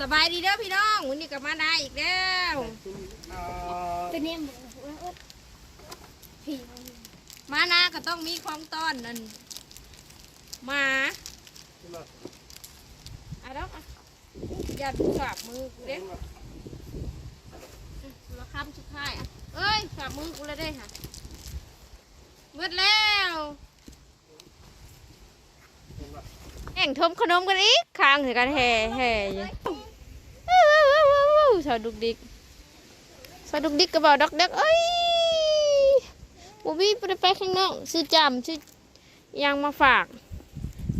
สบายดีเด้อพี่น้องวันนี้กลับมาได้อีกแล้วตัวนี้ผีมานาก็ต้องมีของต้อนนั่นหมาอะดอกอะอย่าฝากมือกูเด้มาคำสุดท้ายอะเอ้ยฝากมือกูเลยได้ค่ะเมื่อแล้วแข่งทมขนมกันอีกค้างถือกันแห่แห่อยู่ สาวดุกดิกสาวดุกดิกกระเป๋าดอกเด็กเอ้ยบูบี้ไปไปข้างนอกซื้อจำซื้อยังมาฝาก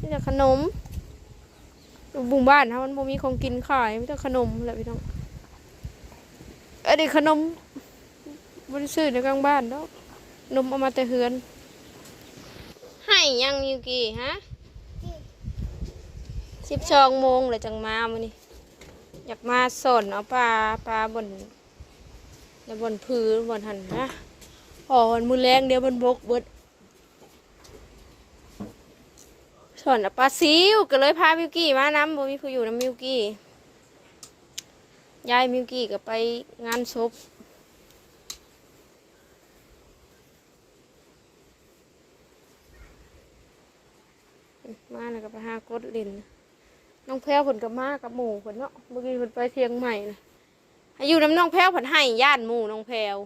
นี่แต่ขนมบุ้งบ้านถ้ามันบ่มีของกินขายมีแต่ขนมแหละพี่น้องอันนี้ขนมบริสุทธิ์ในกลางบ้านแล้วนมเอามาแต่เฮือน ให้ยังมิวกี้ฮะสิบสองโมงเลยจังมาวันนี้ อยากมาสนเอาปลาปลาบนในบนพื้นบนหันนะอ๋อมันมือแรงเดี๋ยวมันบกเบิดสอนปลาซิวก็เลยพามิวกี้มาน้ำบ่มีผู้อยู่น้ำมิวกี้ยายมิวกี้ก็ไปงานศพมาแล้วก็ไปหากดลิน น้องแพ้วผลกับมากับหมูผลเนาะเมื่อกี้ผลไปเทียงใหม่นะให้อยู่น้ำน้องแพ้วผลให้ย่านหมูน้องแพ้ว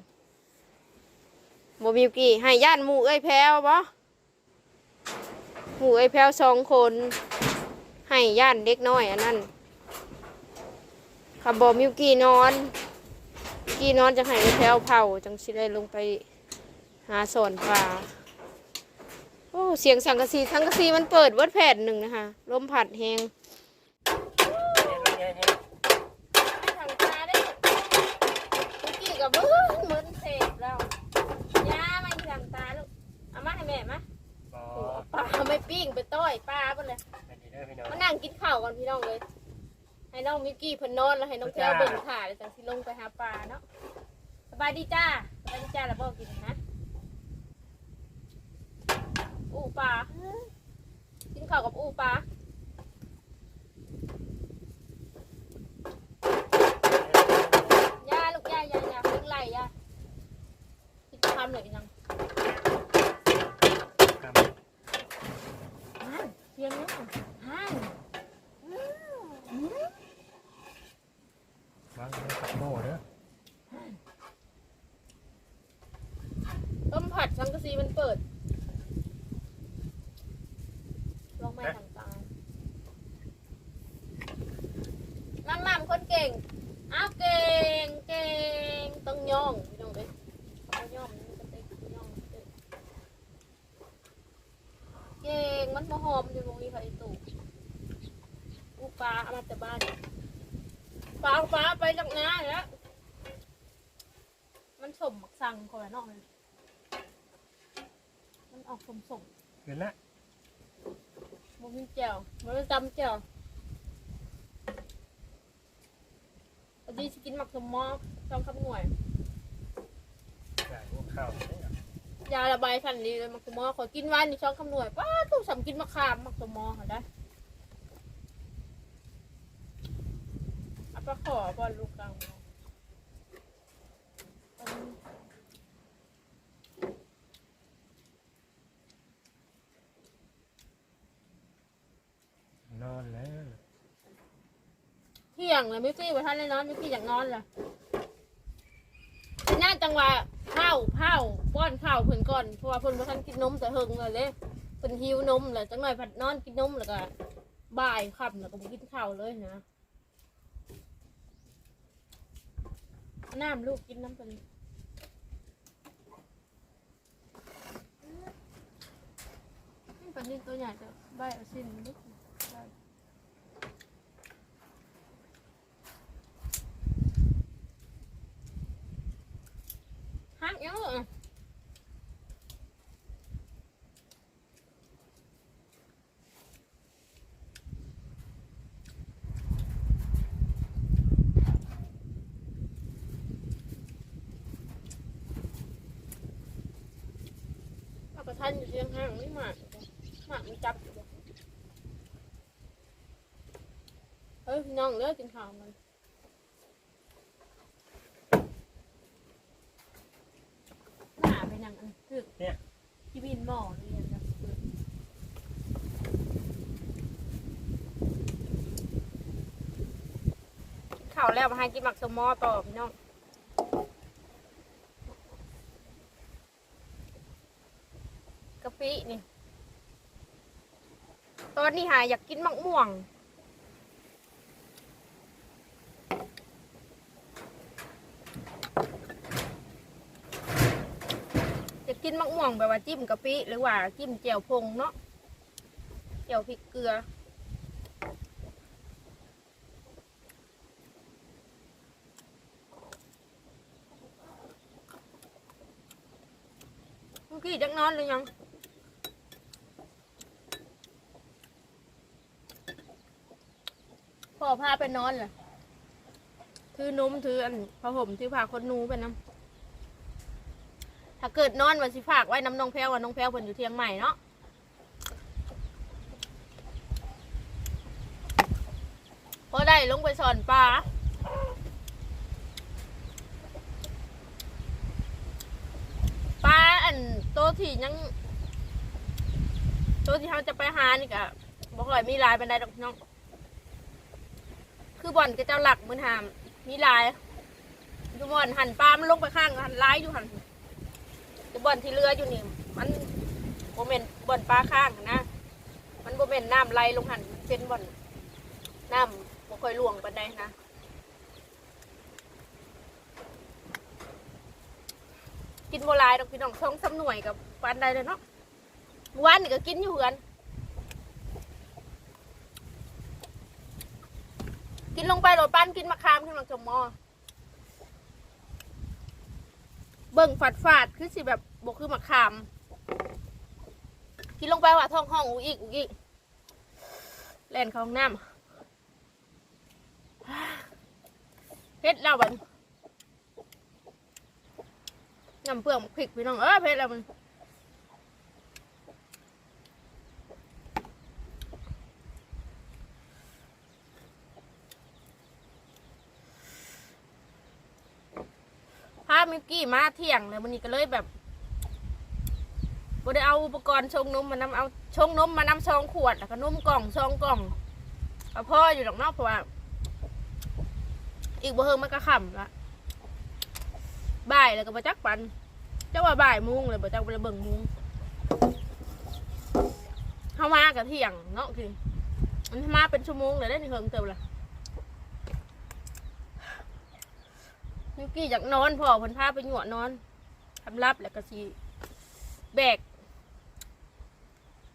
บ่มีกี่ให้ญาติหมูเอ้ยแพรวบ่หมูเอ้ยแพรวสองคน ให้ญาติเด็กน้อยอันนั้นขับบ่มิวกี้นอนกี้นอนจะให้เอ้ยแพรวเผาจังสิได้ลงไปหาสอนปลาโอ้เสียงสังกะสีสังกะสีมันเปิดเวิร์ดแผ่นหนึ่งนะคะลมผัดแหง ไม่ทางตาได้เมิวกี้กับเบิ้งเหมือนเสพแล้วยามาที่ทางตาลูกเอามาให้แม่มาปลาไม่ปิ้งไปต้อยปลาไปเลยมานั่งกินข้าวก่อนพี่น้องเลย ให้น้องมิกกี้เพิ่นนอนแล้วให้น้องแก้วเบิ่งถ่ายแล้วจังสิลงไปหาปลาเนาะสบายดีจ้าสบายดีจ้าแล้วบอกกินฮะอูปลากินข้าวกับอูปลายาลูกยายายาเพิ่งไล่ยากินคำเลยอีกนัง ฮันเสียงนี้ฮัน วางในกับโม่เด้อต้มผัดสังกะสีมันเปิด ลองไม่ทำตามมั่มมั่มคนเก่ง อ้าวเก่งเก่งต้องย่องพี่น้องเลยต้องย่องมันจะเต็ย่องเก่งมันมาหอมอยู่ตรงนี้ค่ะไอตู่อูปลาเอามาแต่บ้าน ปลาเอาปลาไปจากนาแล้วมันสมหมักสั่งคนละนอกเลยมันออกสมสมเห็นละๆมันมีแจ่วมันไม่จำแจ่วตอนนี้จะกินหมักสมมอจองคำหน่วยใส่พวกข้าวเนี่ยยาระบายสันดีเลยหมักสมอขอกินวันนี่ช่องคำหน่วยป้าตู้สำกินมะขามหมักสมอค่ะได้เอาป ลาขอบอลลูกกลางอันนี้นอนแล้วเที่ยงเลยไม่ฟี่ว่าท่านเลยนอนไม่ฟี่อยากนอนเลยหน้าจังหวะเผาเผาป้อนข้าวเพิ่นก่อนเพราะว่าเพิ่นบ่ทันกินนมแต่เฮิงเลยเลยเพิ่นหิวนมแล้วจังหน่อยผัดนอนกินนมแล้วก็บ่ายค่ำแล้วก็บ่กินข้าวเลยนะเอา น้ำลูกกินน้ำเป็นปลานิ่ตัวใหญ่จะใบเอาสิ้นนิดได้ ห้ามยังเลย พันอยู่เชียงห้างไม่หมากหมากมันจับอยู่เฮ้ยน้องเลิกกินข้าวมันหน้าไปนั่งอันตึกเนี่ย ที่บินหมอนี่ยังจะเปิดข้าวแล้วมาให้กินหมักสมอต่อพี่น้อง กะปินี่ ตอ นี้หาอยากกินมะม่วง อยากกินมะม่วงแบบว่าจิ้มกะปิหรือว่าจิ้มแจ่วพงเนาะแจ่วพริกเกลือเมื่อกี้จักนอนหรือยัง พ่อพาไปนอนเหรอถือนุ่มถืออันผ้าห่มถือผ้าคนหนูไปน้ำถ้าเกิดนอนวันสิฝากไว้น้ำน้องแพ้วว่าน้องแพ้วเพิ่นอยู่เทียงใหม่เนาะพอได้ลงไปสอนปลาปลาอันโตวที่ยังโตวที่เขาจะไปหานี่กะบอกเลยมีลายเป็นไดดอกน้อง คือบ่อนก็เจ้าหลักมือนหามมีลายอยู่บ่อนหันปลามันลงไปข้างหันร้ายอยู่หันคือบ่อนที่เรืออยู่นี่มันโมเมนบ่อนปลาข้างนะ มันโมเมนน้ำไหลลงหันเป็นบ่อนน้ำบ่ค่อยหลวงปานใดนะกินโบราณดอกพี่น้องช่องสำหน่วยกับปานใดเลยเนาะวานนี่ก็กินอยู่กัน กินลงไปโรดปั้นกินมะขามขึ้นมาจมมอ เบิ่งฝาดฝาดคือสิแบบบกคือมะขาม กินลงไปว่าท้องห้องอุกอีกอุกอีกแล่นเข้าห้องน้ำเพชรแล้วบัดน้ำเปลือกพริกพี่น้องเออเพชรแล้วมัน มิกกี้มาเที่ยงเลยวันนี้ก็เลยแบบบ่ได้เอาอุปกรณ์ชงนมมานำเอาชงนมมานำซองขวดแล้วก็นมกล่องซองกล่องเอาพ่ออยู่ดอกเนอกเพราะว่าอีกบ่เฮิงมันก็ค่ำละบ่ายแล้วก็บ่จักปันเจ้าว่าบ่ายมุงเลยบ่จักบ่ได้เบิ่งมุงเฮามากับเที่ยงเนาะคือมันมาเป็นชั่วโมงเลยได้นี่เฮิงเติมละ นิวกี้อยากนอนพ่อเพิ่นพาไปหยวดนอนทำรับแล้วก็สิแบก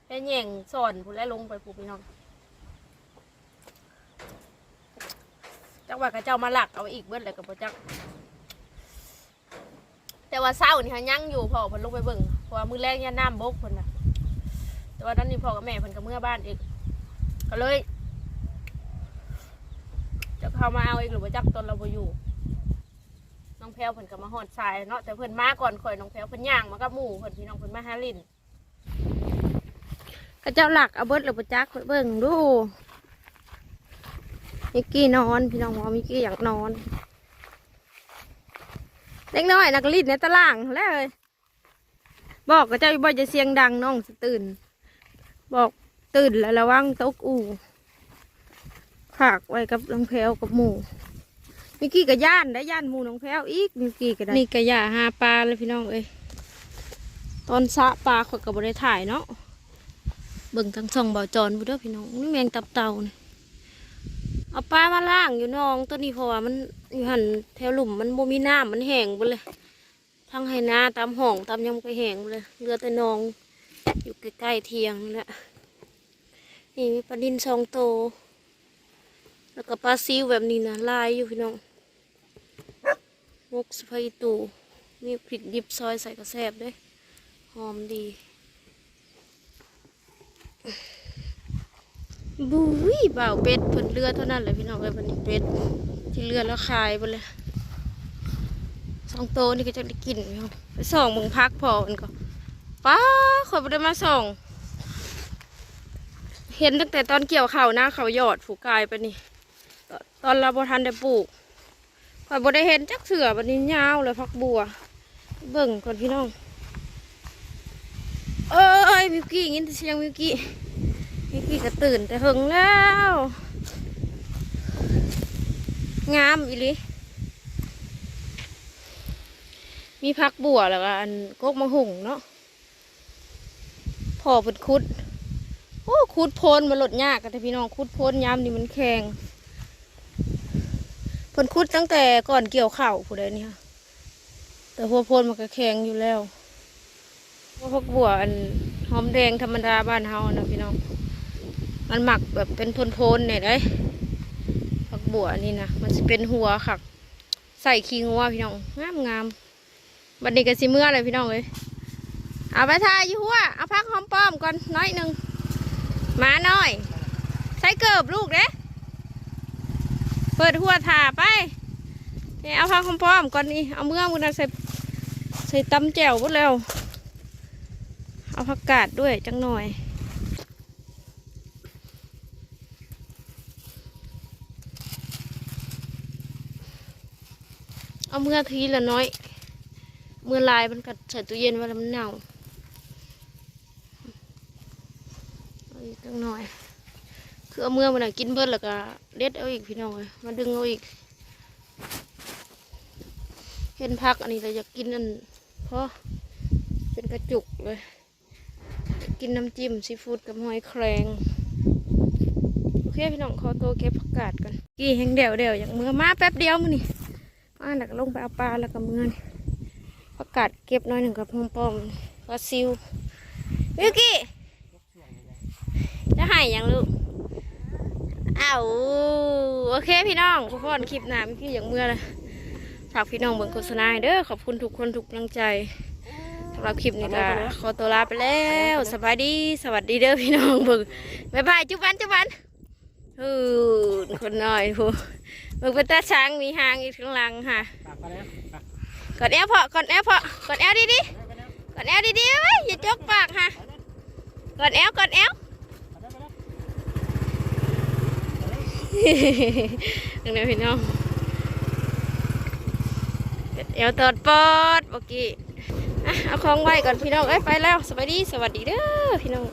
แล้วแย่งสอนผู้แล้วลงไปผู้พี่น้องจักว่ากับเจ้ามาหลักเอาอีกเบิดเลยกับพ่จักแต่ว่าเศร้านี่ฮะยั่งอยู่พ่อเพิ่นลงไปเบิ่งเพราะว่ามือแรกย่าน้ำบกเพิ่นน่ะ แต่ว่าตอนนี้พ่อกับแม่เพิ่นก็เมื่อบ้านอีกก็เลยจะเข้ามาเอาอีกหรือว่าจักตอนเราบ่อยู่ องแพลวเพิ่นก็มาหอดทรายเนาะแต่เพิ่นมาก่อนข่อยน้องแพลวเพิ่นย่างมากับหมู่เพิ่นพี่น้องเพิ่นมาหาลินก็เจ้าหลักเอาเบิดหรือบ่จักข่อยเบิ่งดูมิกกี้นอนพี่น้องว่ามิกกี้อยากนอนเล็กน้อยนักลินในตารางแล้วเลยบอกกับเจ้าบ่จะเสียงดังน้องตื่น บอกตื่นแล้วระวังตกอู่ฝากไว้กับน้องแพลวกับหมู่ มิกกี้กับย่านได้ย่านหมูน้องแพ้วอีกมิกกี้ก็ได้นี่กะยาหาปลาเลยพี่น้องเอ้ยตอนสะปลาขอยกับบริถ่ายเนาะเบิ่งทั้งสองเบาจอนบุเด้อพี่น้องนี่แมงตับเต่านี่เอาปลามาล่างอยู่น้องตัวนี้เพราะว่ามันอยู่หันแถวหลุมมันโมมีน้ำมันแห้งไปเลยทั้งให้นาตามห้องตามยำก็แห้งไปเลยเหลือแต่นอง อยู่ใกล้ๆเทียงนี่แหละนี่มีปลาดินสองโต แล้วก็ปลาซิวแบบนี้นะลายอยู่พี่น้อง มกสไปตูมีพริกดิบซอยใส่กระแซบด้วยหอมดีบุ้ยเบาเป็ดเพิ่นเลือเท่านั้นเลยพี่น้องเลยเพิ่นนี่เป็ดที่เลือแล้วคายไปเลยสองโตนี่ก็จะได้กินพี่น้องไปส่องมึงพักพอมันก็ป้าขอยไปได้มาส่องเห็นตั้งแต่ตอนเกี่ยวเข้าน้าเขาหยอดผูกกายไปนี่ ตอนเราบทันได้ปลูก ข่อยบ่ได้เห็นจักเสือบัดนี้ยาวเลยพักบัว เบิ่งก่อนพี่น้อง เอ้ยมิวกี้ยินแต่เสียงมิวกี้มิวกี้ก็ตื่นแต่หึงแล้ว งามอีหลิมีพักบัวแล้วก็อันกกมะหุ่งเนาะพอเปิดคุด โอ้คุดโพนมาหลดยากกันแต่พี่น้องคุดโพนยามนี่มันแข็ง พิ่นคุดตั้งแต่ก่อนเกี่ยวข้าวผู้ใดนี่ค่ะแต่หัวโพนมันก็แข็งอยู่แล้วว่าพักบัวอันหอมแดงธรรมดาบ้านเฮานะพี่น้อง มันหมักแบบเป็นโพนๆเนี่ยเลยพักบัวนี่นะมันจะเป็นหัวค่ะใส่ขี้งัวพี่น้องงามงามๆบัดนี้ก็สิเมื่อเลยพี่น้องเอ้ยเอาไปทายยู่หัวเอาพักหอมป้อมก่อนน้อยหนึ่งมาหน่อย ใส่เกิบลูกเด้ เปิดหัวถ่าไปนี่เอาผ้าคอมพร้อมก่อนนี่เอาเมื่อมือนใส่ใส่ตำแจ่วหมดแล้ว เอาผักกาดด้วยจังหน่อยเอาเมื่อทีละน้อย เมื่อลายมันกัดใส่ตู้เย็นไว้แล้วมันเน่าเอาอีกตั้งหน่อย คือเอาเมื่อมันนกินเบิดแล้วก็เด็ดเอาอีกพี่น้องเลยมาดึงเอาอีก เห็นพักอันนี้เราอยากกินอันเพราะเป็นกระจุกเลย กินน้ำจิ้มซีฟู้ดกับหอยแครงโอเคพี่น้องขอตัวเก็บผักกาดกันกี่แห้งเดี่ยวเดี่ยวอย่างเมื่อมาแป๊บเดียวมันนี่มาหนักลงไปเอาปลาแล้วก็เมื่อนี่ผักกาดเก็บหน้อยหนึ่งกับพอมปอมปลาซิววิวกี้จะห้หยังลูก อ้าวโอเคพี่น้องทุกคนคลิปหน้าเมื่อกี้อย่างเมื่อนะฝากพี่น้องเบิ่งโฆษณาให้เด้อขอบคุณทุกคนทุกกำลังใจสำหรับคลิปนี้ก็ขอตัวลาไปแล้วสบายดีสวัสดีเด้อพี่น้องเบิ่งบ๊ายบายจุ๊บวันจุ๊บวันฮู้คนน้อยผู้เบิ่งเป็นตาช้างมีหางอีกข้างหลังค่ะปากไปแล้วปากกดแอลพอกดแอลพอกดแอลดีดีๆกดแอลดีดีๆไว้ยอย่าจกปากค่ะกดแอลกดแอล นึงนวพี่น้องเป็ดเอวตอดปอดบอกี้เอาของไว้ก่อนพี่น้องเอ้ยไปแล้วสวัสดีสวัสดีเด้อพี่น้อง